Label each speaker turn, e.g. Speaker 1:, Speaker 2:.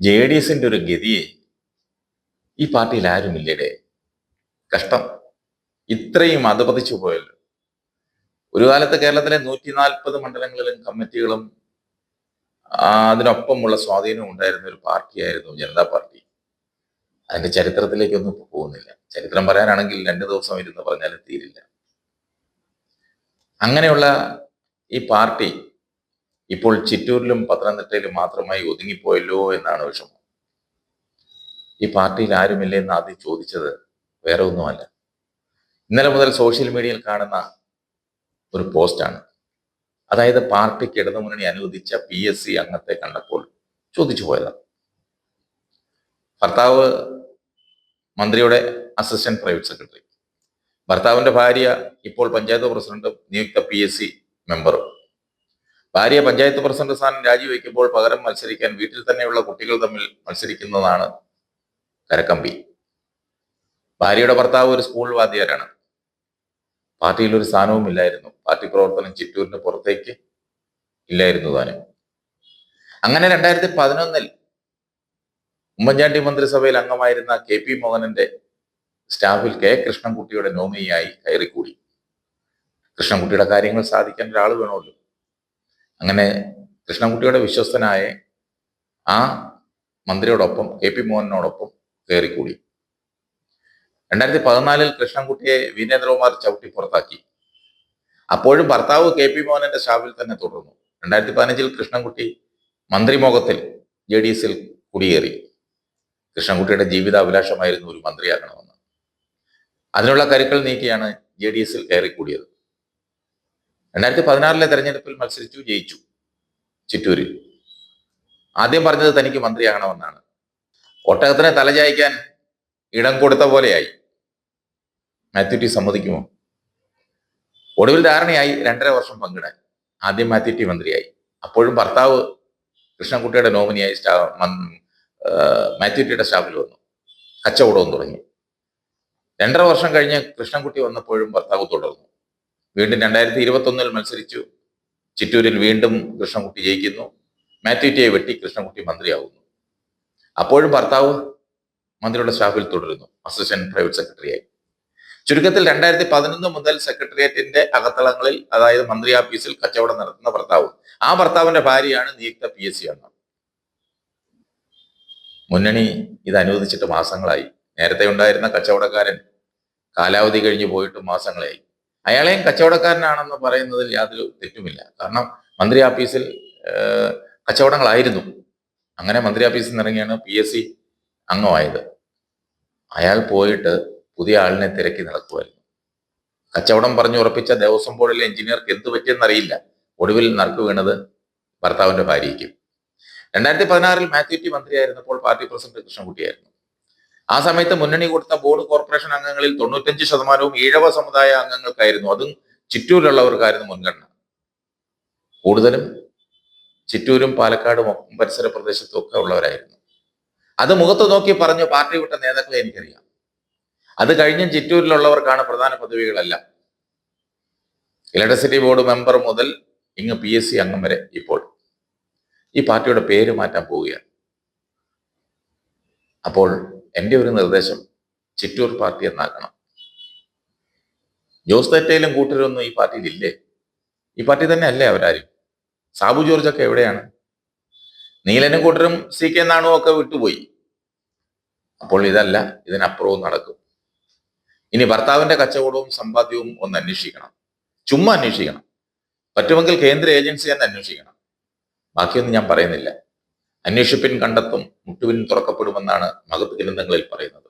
Speaker 1: J D എസിന്റെ ഒരു ഗതിയെ ഈ പാർട്ടിയിൽ ആരുമില്ലേടെ? കഷ്ടം. ഇത്രയും അധപതിച്ചു പോയല്ലോ ഒരു കാലത്ത് കേരളത്തിലെ നൂറ്റി നാൽപ്പത് മണ്ഡലങ്ങളിലും കമ്മിറ്റികളും അതിനൊപ്പമുള്ള സ്വാധീനം ഉണ്ടായിരുന്ന ഒരു പാർട്ടിയായിരുന്നു ജനതാ പാർട്ടി. അതിന്റെ ചരിത്രത്തിലേക്കൊന്നും ഇപ്പൊ പോകുന്നില്ല. ചരിത്രം പറയാനാണെങ്കിൽ രണ്ട് ദിവസം ഇരുന്ന് പറഞ്ഞാലും തീരില്ല. അങ്ങനെയുള്ള ഈ പാർട്ടി ഇപ്പോൾ ചിറ്റൂരിലും പത്തനംതിട്ടയിലും മാത്രമായി ഒതുങ്ങിപ്പോയല്ലോ എന്നാണ് വിഷമം. ഈ പാർട്ടിയിൽ ആരുമില്ലേ എന്ന് ആദ്യം ചോദിച്ചത് വേറെ ഒന്നുമല്ല. ഇന്നലെ മുതൽ സോഷ്യൽ മീഡിയയിൽ കാണുന്ന ഒരു പോസ്റ്റാണ്. അതായത് പാർട്ടിക്ക് ഇടതുമുന്നണി അനുവദിച്ച പി എസ് സി അംഗത്തെ കണ്ടപ്പോൾ ചോദിച്ചു പോയതാണ്. ഭർത്താവ് മന്ത്രിയുടെ അസിസ്റ്റന്റ് പ്രൈവറ്റ് സെക്രട്ടറി. ഭർത്താവിന്റെ ഭാര്യ ഇപ്പോൾ പഞ്ചായത്ത് പ്രസിഡന്റും നിയുക്ത പി എസ് സി മെമ്പറും. ഭാര്യ പഞ്ചായത്ത് പ്രസിഡന്റ് സ്ഥാനം രാജിവെക്കുമ്പോൾ പകരം മത്സരിക്കാൻ വീട്ടിൽ തന്നെയുള്ള കുട്ടികൾ തമ്മിൽ മത്സരിക്കുന്നതാണ് കരക്കമ്പി. ഭാര്യയുടെ ഭർത്താവ് ഒരു സ്കൂൾ വാദ്യാരാണ് പാർട്ടിയിൽ ഒരു സ്ഥാനവും ഇല്ലായിരുന്നു. പാർട്ടി പ്രവർത്തനം ചിറ്റൂരിന് പുറത്തേക്ക് ഇല്ലായിരുന്നു താനും. അങ്ങനെ രണ്ടായിരത്തി പതിനൊന്നിൽ ഉമ്മൻചാണ്ടി മന്ത്രിസഭയിൽ അംഗമായിരുന്ന കെ പി മോഹനന്റെ സ്റ്റാഫിൽ കെ കൃഷ്ണൻകുട്ടിയുടെ നോമിനിയായി കയറിക്കൂടി. കൃഷ്ണൻകുട്ടിയുടെ കാര്യങ്ങൾ സാധിക്കാൻ ഒരാൾ വേണമല്ലോ. അങ്ങനെ കൃഷ്ണൻകുട്ടിയുടെ വിശ്വസ്തനായ ആ മന്ത്രിയോടൊപ്പം കെ പി മോഹനോടൊപ്പം കയറിക്കൂടി. രണ്ടായിരത്തി പതിനാലിൽ കൃഷ്ണൻകുട്ടിയെ വീരേന്ദ്രകുമാർ ചവിട്ടി പുറത്താക്കി. അപ്പോഴും ഭർത്താവ് കെ പി മോഹനന്റെ ഷാവിൽ തന്നെ തുടർന്നു. രണ്ടായിരത്തി പതിനഞ്ചിൽ കൃഷ്ണൻകുട്ടി മന്ത്രിമോഹത്തിൽ ജെ ഡി എസിൽ കുടിയേറി. കൃഷ്ണൻകുട്ടിയുടെ ജീവിതാഭിലാഷമായിരുന്നു ഒരു മന്ത്രിയാകണമെന്ന്. അതിനുള്ള കരുക്കൾ നീക്കിയാണ് ജെ ഡി എസിൽ കയറിക്കൂടിയത്. രണ്ടായിരത്തി പതിനാറിലെ തെരഞ്ഞെടുപ്പിൽ മത്സരിച്ചു ജയിച്ചു ചിറ്റൂരിൽ. ആദ്യം പറഞ്ഞത് തനിക്ക് മന്ത്രിയാകണമെന്നാണ്. ഒട്ടകത്തിനെ തലചായ്ക്കാൻ ഇടം കൊടുത്ത പോലെയായി. മാത്യു ടി സമ്മതിക്കുമോ? ഒടുവിൽ ധാരണയായി രണ്ടര വർഷം പങ്കിടാൻ. ആദ്യം മാത്യു മന്ത്രിയായി. അപ്പോഴും ഭർത്താവ് കൃഷ്ണൻകുട്ടിയുടെ നോമിനിയായി സ്റ്റാ മാത്യു സ്റ്റാഫിൽ വന്നു. കച്ചവടവും തുടങ്ങി. രണ്ടര വർഷം കഴിഞ്ഞ് കൃഷ്ണൻകുട്ടി വന്നപ്പോഴും ഭർത്താവ് തുടർന്നു. വീണ്ടും രണ്ടായിരത്തി ഇരുപത്തി ഒന്നിൽ മത്സരിച്ചു. ചിറ്റൂരിൽ വീണ്ടും കൃഷ്ണൻകുട്ടി ജയിക്കുന്നു. മാത്യു ടിയെ വെട്ടി കൃഷ്ണൻകുട്ടി മന്ത്രിയാവുന്നു. അപ്പോഴും ഭർത്താവ് മന്ത്രിയുടെ സ്റ്റാഫിൽ തുടരുന്നു. അസിസ്റ്റന്റ് പ്രൈവറ്റ് സെക്രട്ടറിയായി. ചുരുക്കത്തിൽ രണ്ടായിരത്തി പതിനൊന്ന് മുതൽ സെക്രട്ടേറിയറ്റിന്റെ അകത്തളങ്ങളിൽ അതായത് മന്ത്രി ഓഫീസിൽ കച്ചവടം നടത്തുന്ന ഭർത്താവ്. ആ ഭർത്താവിന്റെ ഭാര്യയാണ് നിയുക്ത പി എസ് സി അംഗം. മുന്നണി ഇത് അനുവദിച്ചിട്ട് മാസങ്ങളായി. നേരത്തെ ഉണ്ടായിരുന്ന കച്ചവടക്കാരൻ കാലാവധി കഴിഞ്ഞു പോയിട്ട് മാസങ്ങളായി. അയാളെയും കച്ചവടക്കാരനാണെന്ന് പറയുന്നതിൽ യാതൊരു തെറ്റുമില്ല. കാരണം മന്ത്രി ഓഫീസിൽ ഏഹ്, കച്ചവടങ്ങളായിരുന്നു. അങ്ങനെ മന്ത്രി ഓഫീസിൽ നിന്ന് ഇറങ്ങിയാണ് പി എസ് സി അംഗമായത്. അയാൾ പോയിട്ട് പുതിയ ആളിനെ തിരക്കി നടക്കുമായിരുന്നു കച്ചവടം പറഞ്ഞു ഉറപ്പിച്ച ദേവസ്വം ബോർഡിലെ എഞ്ചിനീയർക്ക് എന്ത് പറ്റിയെന്നറിയില്ല. ഒടുവിൽ നറുക്ക് വീണത് ഭർത്താവിന്റെ ഭാര്യയ്ക്കും. രണ്ടായിരത്തി പതിനാറിൽ മാത്യു ടി മന്ത്രിയായിരുന്നപ്പോൾ പാർട്ടി പ്രസിഡന്റ് കൃഷ്ണൻകുട്ടിയായിരുന്നു. ആ സമയത്ത് മുന്നണി കൊടുത്ത ബോർഡ് കോർപ്പറേഷൻ അംഗങ്ങളിൽ തൊണ്ണൂറ്റഞ്ച് ശതമാനവും ഈഴവ സമുദായ അംഗങ്ങൾക്കായിരുന്നു. അതും ചിറ്റൂരിലുള്ളവർക്കായിരുന്നു മുൻഗണന. കൂടുതലും ചിറ്റൂരും പാലക്കാടും പരിസര പ്രദേശത്തും ഒക്കെ ഉള്ളവരായിരുന്നു. അത് മുഖത്ത് നോക്കി പറഞ്ഞു പാർട്ടി വിട്ട നേതാക്കളെ എനിക്കറിയാം. അത് കഴിഞ്ഞ് ചിറ്റൂരിലുള്ളവർക്കാണ് പ്രധാന പദവികളല്ല. ഇലക്ട്രിസിറ്റി ബോർഡ് മെമ്പർ മുതൽ ഇങ്ങ് പി എസ് സി അംഗം വരെ ഇപ്പോൾ. ഈ പാർട്ടിയുടെ പേര് മാറ്റാൻ പോവുകയാണ്. അപ്പോൾ എന്റെ ഒരു നിർദ്ദേശം ചിറ്റൂർ പാർട്ടി എന്നാക്കണം ജോസ് തെറ്റയിലും കൂട്ടരൊന്നും ഈ പാർട്ടിയിൽ ഇല്ലേ ഈ പാർട്ടി തന്നെ അല്ലേ അവരാരും? സാബു ജോർജ് ഒക്കെ എവിടെയാണ്? നീലനും കൂട്ടരും സി കെ നാണും ഒക്കെ വിട്ടുപോയി. അപ്പോൾ ഇതല്ല ഇതിനപ്പുറവും നടക്കും. ഇനി ഭർത്താവിന്റെ കച്ചവടവും സമ്പാദ്യവും ഒന്ന് അന്വേഷിക്കണം. ചുമ്മാ അന്വേഷിക്കണം. പറ്റുമെങ്കിൽ കേന്ദ്ര ഏജൻസി തന്നെ അന്വേഷിക്കണം. ബാക്കിയൊന്നും ഞാൻ പറയുന്നില്ല. അന്വേഷിപ്പിൻ കണ്ടെത്തും മുട്ടുവിൻ തുറക്കപ്പെടുമെന്നാണ് മകപ്പ് ഗ്രന്ഥങ്ങളിൽ പറയുന്നത്.